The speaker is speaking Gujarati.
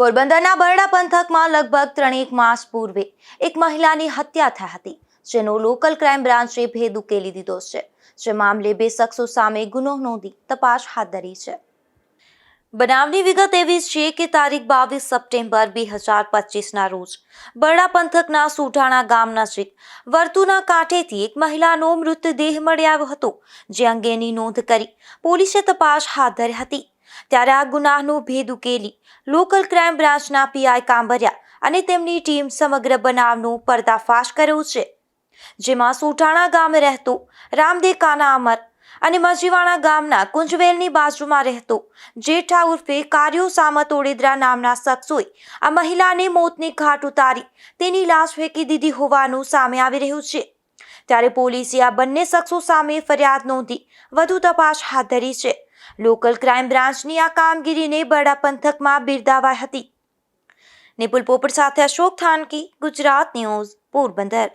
પોરબંદરના બરડા પંથકમાં લગભગ ત્રણેક માસ પૂર્વે એક મહિલાની હત્યા થઈ હતી, જેનો લોકલ ક્રાઇમ બ્રાન્ચે ભેદ ઉકેલી દીધો છે, જે મામલે બે શખ્સો સામે ગુનો નોંધી તપાસ હાથ ધરી છે. બનાવની વિગત એવી છે કે તારીખ બાવીસ સપ્ટેમ્બર બે હજાર પચીસના રોજ બરડા પંથકના સુઢાણા ગામ નજીક વર્તુના કાંઠેથી એક મહિલાનો મૃતદેહ મળી આવ્યો હતો, જે અંગેની નોંધ કરી પોલીસે તપાસ હાથ ધરી હતી. ત્યારે આ ગુનાહનું ભેદ ઉકેલી લોકલ ક્રાઇમ બ્રાન્ચના પીઆઈ કાંબરિયા અને તેમની ટીમ સમગ્ર બનાવનો પર્દાફાશ કર્યો છે. જેમાં સુઠાણા ગામે રહેતો રામદે કાના અમર અને મજીવાણા ગામના કુંજવેલની બાજુમાં રહેતો જેઠા ઉર્ફે કાર્યો સામત ઓડેદરા નામના શખ્સોએ આ મહિલાને મોતની ઘાટ ઉતારી તેની લાશ ફેંકી દીધી હોવાનું સામે આવી રહ્યું છે. ત્યારે પોલીસે આ બંને શખ્સો સામે ફરિયાદ નોંધી વધુ તપાસ હાથ ધરી છે. લોકલ ક્રાઇમ બ્રાન્ચની આ કામગીરીને બરડા પંથકમાં બિરદાવાઈ હતી. નિપુલ પોપટ સાથે અશોક થાનકી, ગુજરાત ન્યૂઝ, પોરબંદર.